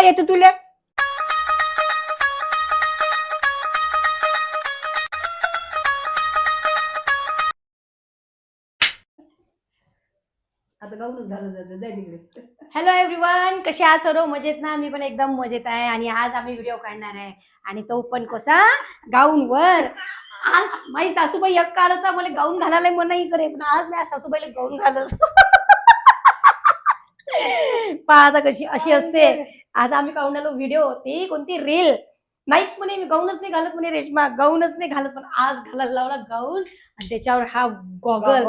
काय येते तुला? आता गाऊनच घालत जाते जाय तिकडे. हॅलो एव्हरीवन कसे आहात सर्व? मजेत ना? मी पण एकदम मजेत आहे आणि आज आम्ही व्हिडिओ काढणार आहे. आणि तो पण कसा? गाऊन वर आज माझी सासूबाई एक काढत मला गाऊन घालायला मनाई करे पण आज माझ्या सासूबाईला गाऊन घालत. पहा आता कशी अशी असते. आता आम्ही काढून आलो व्हिडिओ ती कोणती रील नाहीच म्हणे मी गाऊनच नाही घालत म्हणे रेशमा गाऊनच नाही घालत पण आज घालायला लावला गाऊन आणि त्याच्यावर हा गॉगल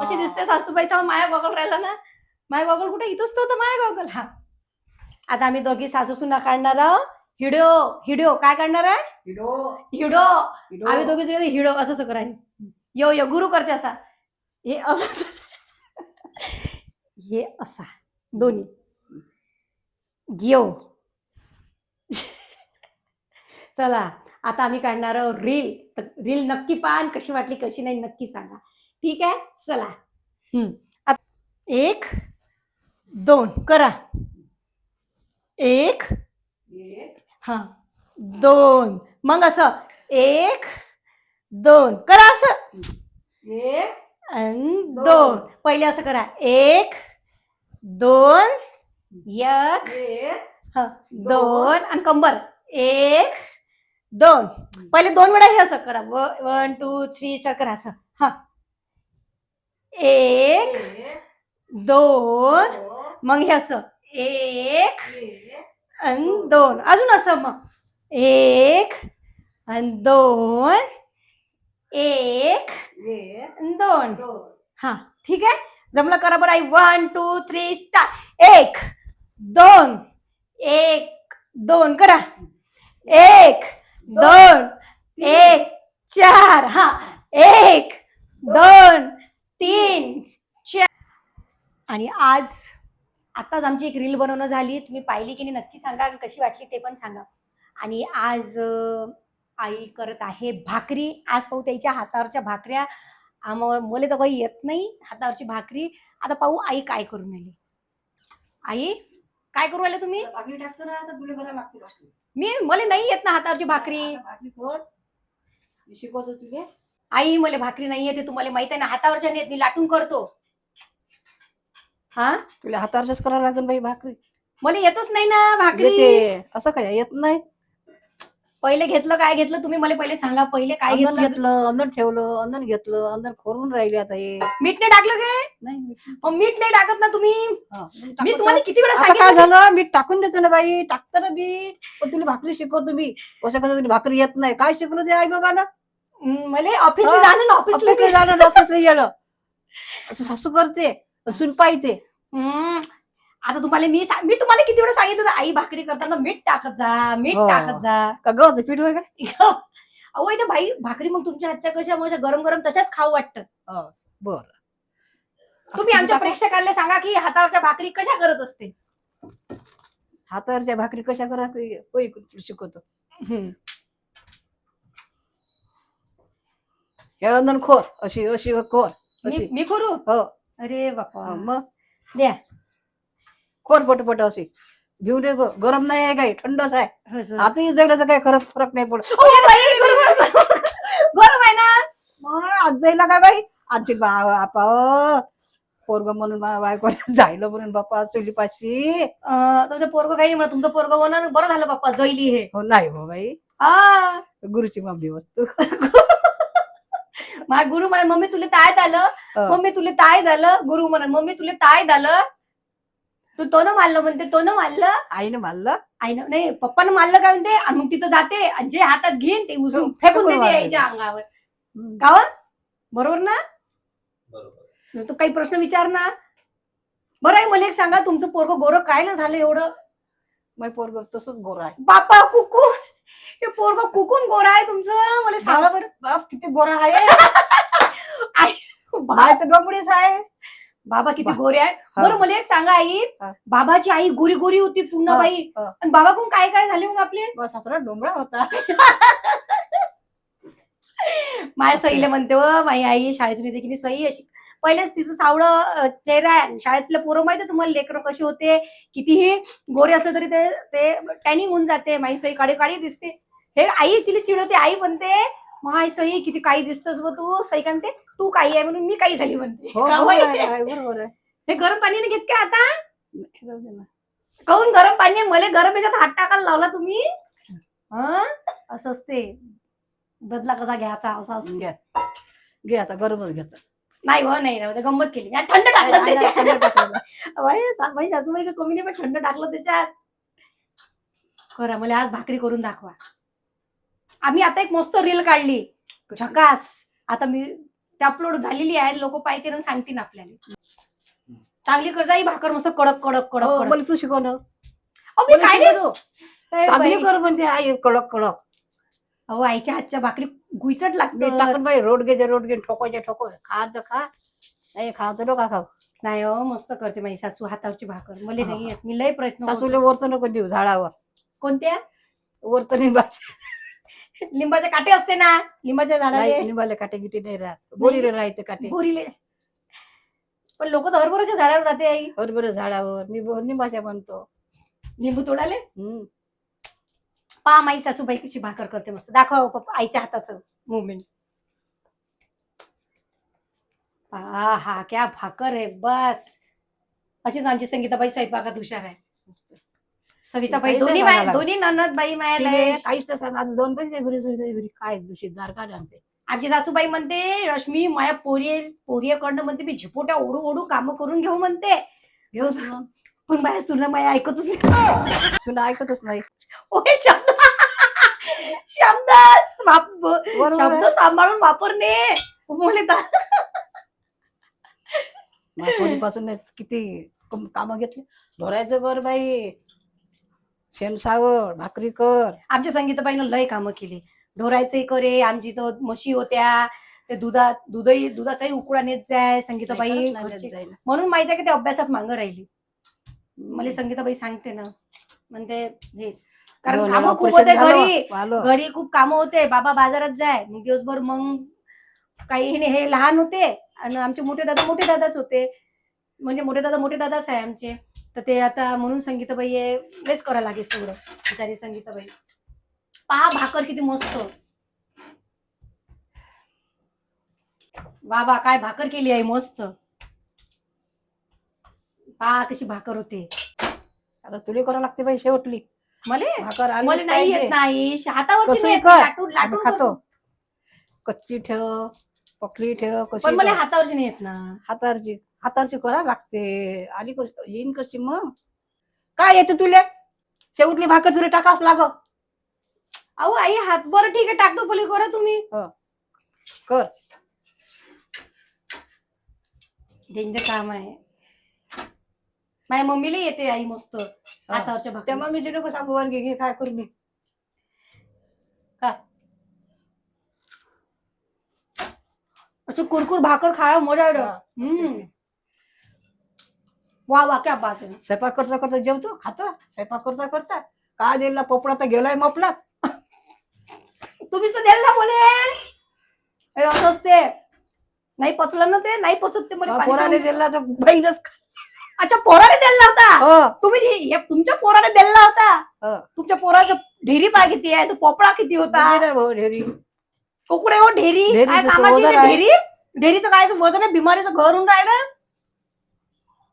कशी दिसते सासूबाई तर माया गॉगल राहिला ना. माय गॉगल कुठे? इथंच तो होता माया गॉगल हा. आता आम्ही दोघी सासू सुना काढणार आहोत. हिडिओ हिडिओ काय काढणार आहे? हिडो. हिडो. हिडो. आम्ही दोघी जण हिडो असंच कराय यो यो गुरु करते असा. हे असं. हे असा. दोन्ही. यो चला आता आम्ही काढणार आहोत रील तर रील नक्की पान कशी वाटली कशी नाही नक्की सांगा. ठीक आहे? चला. हम्म. एक दोन करा. एक हा दोन. मग असं एक दोन. करा असं. दोन. पहिले असं करा. एक दोन एक हा, दोन आणि कंबर एक दोन. पहिले दोन वेळा हे असं करा. वन टू थ्री चार करा असं. हा. एक दोन. मग हे असं. एक अन दोन. अजून असं मग. एक अन दोन. एक दोन. हा ठीक आहे? जमलं करा बरं आई. One two three start. एक दोन. एक. दोन करा. एक. दोन. एक. चार. हा. एक. दोन. तीन. चार. आणि आज आताच आमची एक रील बनवणं झाली. तुम्ही पाहिली की नाही नक्की सांगा. कशी वाटली ते पण सांगा. आणि आज आई करत आहे भाकरी. आज पाहू त्याच्या हातावरच्या भाकऱ्या. आम्हाला तर काही येत नाही हातावरची भाकरी. आता पाहू आई काय करून राहिली. आई? काय करू राहिले तुम्ही? भाकरी टाकतो ना आता तुला बरं लागते भाकरी. मी? मला नाही येत ना हातावरची भाकरी आता भाकरी. कर मी शिकवतो तुले. आई मला भाकरी नाही येते तुम्हाला माहीत आहे ना हातावरच्या नाही येत मी लाटून करतो. हा? तुला हातावरच करावं लागेल बाई भाकरी. मला येतच नाही ना भाकरी. येते. असं काय येत नाही? पहिले घेतलं काय घेतलं? तुम्ही मला पहिले सांगा पहिले काय अंदर घेतलं? घेतलं अंदर ठेवलं अंदर घेतलं अंदर खोरून राहिले आता हे. मीठ नाही टाकलं काय नाही मीठ- नाही टाकत ना तुम्ही. हा, मी तुम्हाला किती वेळा आता काय सांगितलं? झालं? मीठ टाकून देतो ना बाई टाकतो ना मीठ. पण तुला भाकरी शिकवतो मी कसं कसं तुला भाकरी येत नाही? काय शिकवलं ते आई बाबाला हम्म, मला ऑफिसला हा, जाणं ना ऑफिसला ऑफिसला जाणं. ना ऑफिसला येणं. असं सासू करते सुन हम्म, आता तुम्हाला मी सा- मी तुम्हाला किती वेळा सांगितलं होतं, आई भाकरी करताना मीठ टाकत जा मीठ हो. टाकत जा. का गव्हाचं पीठ वगैरे? अहो इथं भाई भाकरी मग तुमच्या हातच्या कशा मग अशा गरम गरम तशाच खाऊ वाटतं. बर. तुम्ही आमच्या प्रेक्षकांना सांगा की हातावरच्या भाकरी कशा करत असते. हातावरच्या भाकरी कशा करा ते होय शिकवतो. हे खोर अशी अशी खोर मी अशी. मी करू हो. अरे बापा. हा, मग? द्या. खोर पटपट अशी? घेऊन दे गं. गरम नाही आहे काही थंडच आहे. असं. आताही जायला तर काही खरं फरक नाही पडत. ओ बाई, बरोबर बरोबर. आहे ना? मग आज जायला काय बाई? आमची बा आपा पोरग म्हणून मा- जायला म्हणून बापा चुली पाशी अं, तुमचं पोरग काही म्हणा तुमचं पोरग होणं बरं झालं बाप्पा जैली हे. हो नाही हो बाई. हा गुरुची माफी वस्तू. माझ्या गुरु म्हणे मम्मी तुला ताय झालं. हो. मम्मी तुला ताय झालं. गुरु म्हणा मम्मी तुला ताय झालं. तू तो न मारलं म्हणते तो न मारलं? आईने मारलं. आई न नाही पप्पानं मारलं काय म्हणते? आणि मग तिथं जाते आणि जे हातात घेईन ते उचलून फेकून देते. यायच्या अंगावर. हो? बरोबर ना? बरोबर. तू काही प्रश्न विचार ना. बरं आहे मला एक सांगा तुमचं पोरग गोरं काय ना झालं एवढं? मग पोरग तसंच गोर आहे. बापा कुकू हे पोरग कुकून गोरा आहे तुमचं? मला सांगा बरं. बाप किती गोरा आहे. गमडीच आहे. बाबा किती गोरे आहे हा. बरं मला एक सांगा आई. हा. बाबाची आई गोरी गोरी होती पूर्ण बाई. हा. आणि बाबा कोण काय काय झाले मग आपले? सासरा डोंबळा होता. माझ्या सईला म्हणते माझी आई शाळेतून येते की नाही सई? अशी पहिलेच तिचं सावळं अं, चेहरा आहे. आणि शाळेतले पोरं माहिती तुम्हाला लेकरं कशी होते? कितीही गोरे असले तरी ते ते टॅनिंग होऊन जाते. माई सई काळी काळी दिसते. हे आई तिला चिडवते. आई म्हणते माय सई किती काही दिसतोस ग तू? सई म्हणते तू काही आहे म्हणून मी काही झाली म्हणते. हो का बरोबर होय? आहे, आहे, बरोबर आहे. हे गरम पाणीने घेत का आता? जाऊ दे ना. काऊन गरम पाणी? आहे? मला गरम याच्यात हात टाकायला लावला तुम्ही? हं? असं असते. बदला कसा घ्यायचा? असा असते. घ्या. घे आता गरमच घेत नाही हो नाही राहू दे, गंमत केली. थंड टाकलं त्याच्यात. बाई, सा- बाई सासूबाई काही कमी नाही पण थंड टाकलं त्याच्यात. करा मला आज भाकरी करून दाखवा. आम्ही आता एक मस्त रील काढली. झकास. आता मी त्या अपलोड झालेली आहे लोक पाहिजे आणि सांगतील आपल्याला. चांगली कर जाई भाकर मस्त कडक कडक कडक कडक. मला तू शिकवलं अहो, मी काय नाही. चांगली बाई. कर म्हणते आई कडक कडक. अहो आईच्या हातच्या भाकरी गुईचट लागते टाकून बाई रोड घे रोड घे ठोकायचे ठोको खा तर खा. नाही खा तर नका खाऊ. नाही हो मस्त करते माझी सासू हातावरची भाकर. मला हा, नाही येत मी लय प्रयत्न करते. सासूले वरत नको देऊ झाडावर. कोणत्या? वरत निंबाचे लिंबाचे काटे असते ना लिंबाच्या झाडाला. नाही निंबाले काटे गिटे नाही राहत. बोरीले राहते काटे. बोरीले. पण लोक तर हरभराच्या झाडावर जाते आई. बरोबर झाडावर. मी बो- निंबाच्या म्हणतो लिंबू तोडाले हम्म. पा माई सासूबाई कशी भाकर करते मस्त. दाखव पप्पा आईच्या हाताचं मुवमेंट हा क्या भाकर आहे. बस. अशीच आमची संगीताबाई स्वयंपाकात हुशार आहे. सविताबाई दोन्ही नाही सांगायला. दोन्ही ननद बाई मायाला आहे. काहीच तर सांग आता दोन पैसे घरी सुविधा घरी. काय दुषीदार काय आणते. आमची सासूबाई म्हणते रश्मी माया पोरी पोरीकडनं म्हणते मी झिपोट्या ओढू ओढू काम करून घेऊ म्हणते. घेऊ सुना पण माझ्या सुना माया ऐकतच नाही. सुना ऐकतच नाही. ओय शब्द. शब्द. वाप- बरोबर शब्द. सांभाळून वापरणे. मुले पोरीपासून किती काम घेतली. ढोरायचं कर बाई. शेण सावळ भाकरी कर. आमच्या संगीताबाईनं लय कामं केली. ढोरायचंही करे आमची तर म्हशी होत्या ते दुधा दुधही दुधाचाही उकडा नेत जाय संगीताबाई घरची-. म्हणून माहिती आहे की ते अभ्यासात मागं राहिली. मला संगीताबाई सांगते ना. म्हणते हेच. कारण कामं खूप होते झालं, घरी. घरी खूप कामं होते. बाबा बाजारात जाय. मग दिवसभर मग काही नाही हे लहान होते. आणि आमचे मोठे दादा मोठे दादाच होते. म्हणजे मोठे दादा मोठे दादाच आहे आमचे. तर ते आता म्हणून संगीताबाई हे लेच करायला लागे सगळं. बिचारी संगीताबाई. पहा भाकर किती मस्त. बाबा काय भाकर केली आहे मस्त. पहा कशी भाकर होते. आता तुला करावं लागते बाई शेवटली. मले? भाकर मला नाही येत पाहिजे. नाही. हातावरची कसंही नाही येत, कर. लाटून आम्ही लाटून खातो. करतो. कच्ची ठेव पकली ठेव कशी मला. हातावरची नाही येत ना. हातावरची. हातावरची करा लागते. आली कशी येईन कशी मग? काय येते तुले? शेवटली भाकर तुला टाकावच लाग अहो आई हात बरं ठीक आहे टाकतो पहिले करा तुम्ही. कर. डेंजर काम आहे. माझ्या मम्मीला येते आई मस्त हातावरच्या त्या भाकर मम्मीची नको सांगू वर घे घे, काय करू मी. असं कुरकुर भाकर खायला मजा येतं. हा. हम्म. वा वा क्या बात आहे स्वयंपाक करता करता जेवतो खातो स्वयंपाक करता करता. काय दिला पोपडा तर गेलाय मपलात तुम्हीच तर द्याल ना म्हणे हे असं असते नाही पचलं ना ते? नाही पचत ते पोराने दिला तर बहीणच अच्छा पोराने द्यायला होता? हो. तुम्ही तुमच्या पोराने द्यायला होता? हो. तुमच्या पोराचं ढेरी पा किती आहे? तो पोपळा किती होता? दिली ढेरी. कुकडे हो ढेरी? काय कामाची. ढेरी? ढेरीचं काय वजन आहे? बिमारीचं घर होऊन राहिलं?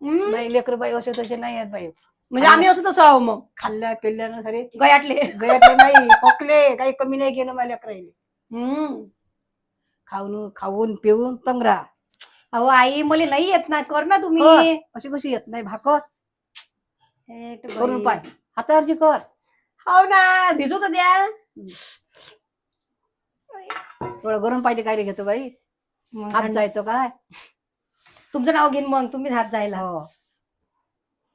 हम्म. बाई लेकर बाई असे तसे नाही आहेत बाई. म्हणजे आम्ही असं तसं आहो मग. खाल्ल्या पिल्ल्यानं सरे. गयाटले गयातले नाही खोकले काही कमी नाही केलं माझ्या लेकराईले. हम्म. खाऊन खाऊन पिऊन तंगरा. अहो आई मला नाही येत ना कर ना तुम्ही. अशी कशी येत नाही भाकर. हेट करून. पाय. हातावरची कर. हो ना भिजू तर द्या थोडं गरम पाहिजे काय रे घेतो बाई. हात जायचं काय? तुमचं नाव घेईन मग तुम्ही हात जायला. हो.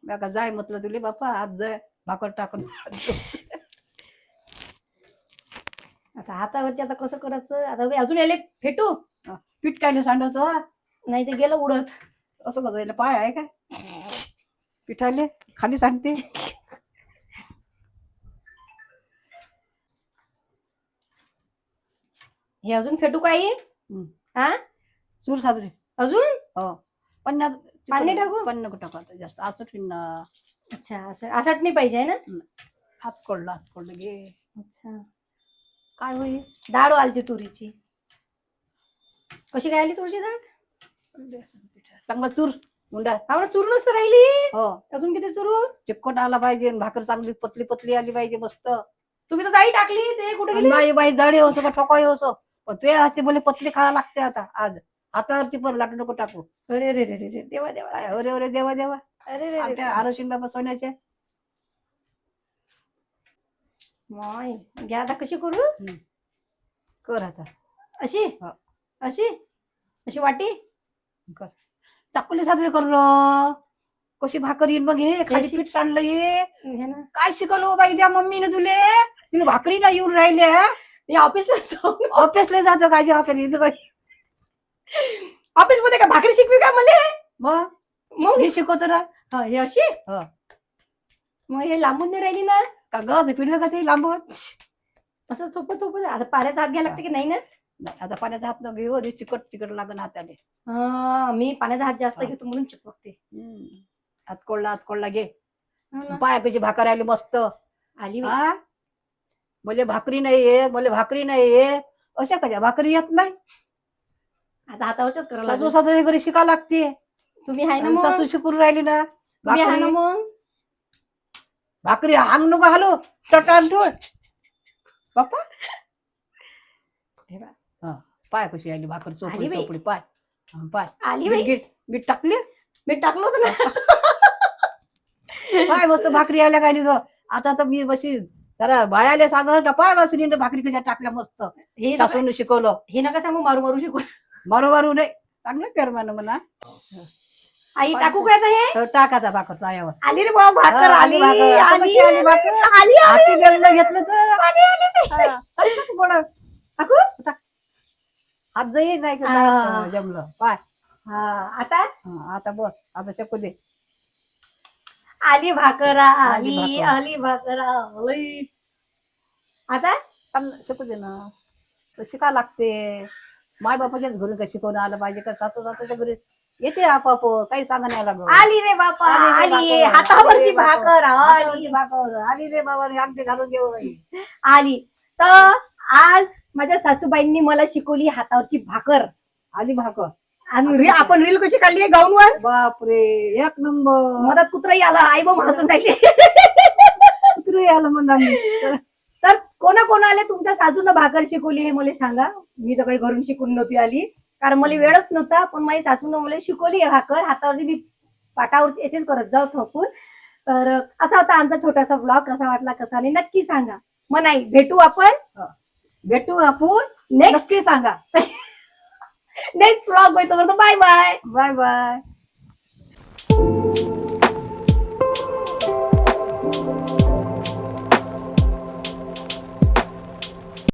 मी का जाय म्हटलं तुले बापा हात जाय. भाकर टाकून आता हातावरची आता कसं करायचं? आता अजून याले फेटू. पीठ काय नाही सांडवतो? नाही ते गेलं उडत. असं कसं याला पाय आहे काय पिठाले? खाली सांडते? हे अजून फेटू काही. हा? चूर साजरी. अजून? हो. पन्नास पाणी टाकू? पण नको टाकू आता जास्त असं ठेवीन अच्छा असं असं नाही पाहिजे आहे ना? हात कोळला हात कोळलं घे. अच्छा. काय होईल? डाळ आलती तुरीची. कशी काय आली तुरीची डाळ चांगला चूर मुंडा. आपण चूर नसतं राहिली? हो. अजून किती चुरू चिकट आला पाहिजे आणि भाकर चांगली पतली पतली आली पाहिजे मस्त. तुम्ही तर जाई टाकली ते कुठे गेली? बाई बाई जाडी होसो का ठोकाई होसो? पण तुझे हाती बोले पतली खायला लागते आता आज. हातावरची पण लाटू नको टाकू. अरे रे रे रे रे देवा देवा. काय अरे अरे देवा देवा. अरे रे रे आरोशिंदा बसवण्याचे माय घ्या आता कशी करू? कर आता. अशी? हा. अशी? अशी वाटी? कर. चाकुली साजरी कर र. कशी भाकर येईल मग हे खाली अशी? पीठ सांडलं हे. घ्या ना. काय शिकवलं हो बाई त्या मम्मीने तुले? तिला भाकरी नाही येऊन राहिल्या. मी ऑफिसला जाऊ. ऑफिसला जातो काय ऑफिस इथं काय ऑफिसमध्ये काय भाकरी शिकवी का मला मग? मग? हे शिकवतो ना. हा, हे अशी? हा. मग हे लांबून नाही राहिली ना? का गं पिढलं का ते लांबवत असं चोपत चोपत आता पाण्याचा हात घ्यायला लागते की नाही ना? नाही आता पाण्याचा हात न घेऊ रे चिकट चिकट लागन हाताने. हा, मी पाण्याचा हात जास्त हा. घेतो म्हणून चिपकते हम्म. हात कोळला हात कोळला घे. हा ना. पाय कशी भाकर आली मस्त. आली बाई. हा? मले भाकरी नाही येत मले भाकरी नाही येत अशा कशा? भाकरी येत नाही? आता हातावरच करावं सासू लागेल. सासू घरी शिका लागते. तुम्ही आहे ना आणि मग? सासू शिकून राहिली ना तुम्ही आहे ना भाकरी मग? भाकरी हांग नको हालो टटान हे बा. हा, पाय कशी आली भाकर आली चोपडी बाई. चोपडी पाय. हा, पाय. आली बाई. मीठ मीठ टाकले? मी टाकलं होतं ना. पाय मस्त भाकरी आल्या काय नाही गं. आता तर मी बशी जरा बायाले सांगत पाय बसून भाकरी कशा टाकल्या मस्त. हे नका- सासून शिकवलं. हे नका सांगू मारू मारू शिकू मारू नाही चांगलं कर म्हणा म्हणा. आई टाकू काय आता हे तर टाकाचा भाकर चायावर. आली रे बाबा भाकर हा, आली आली. भाकर. आली आली? आली. हाती गेलेलं घेतलं तर. आली हा, टाक? टाक. हात जाईल नाही का? हा. जमलं. पाय. हा आता? हा, आता बस आता चक्कू दे. आली भाकर आली आली भाकर. आली भाकर आली आता? शिकू दे ना. तर शिका लागते? माय बापाच्याच घरी का शिकवणं आलं पाहिजे का? सासू सासूच्या घरी येते आपाप काही सांगा नाही लागत आली रे बापा आली रे हातावरची आली रे भाकर आली. हातावरची भाकर आली रे बाबा आमचे घालून घेऊ बाई. आली. तर आज माझ्या सासूबाईंनी मला शिकवली हातावरची भाकर. आली भाकर. आणि री- आपण रील कशी काढली आहे गाऊनवर? बापरे एक नंबर. मधात कुत्राही आला आई बा हसून राहिली. कुत्री आलं म्हणून आम्ही तर तर कोणा कोणाला तुमच्या सासूनं भाकर शिकवली हे मला सांगा. मी तर काही घरून शिकून नव्हती आली. कारण मला वेळच नव्हता पण माझी सासूनं मला शिकवली आहे भाकर. हातावरती मी पाटावरती याचेच करत जाऊ थपून. तर असा होता आमचा छोटासा ब्लॉग कसा वाटला कसा नाही नक्की सांगा. मग नाही भेटू आपण? भेटू आपण. नेक्स्ट सांगा. नेक्स्ट ब्लॉग भेटतो बाय बाय बाय बाय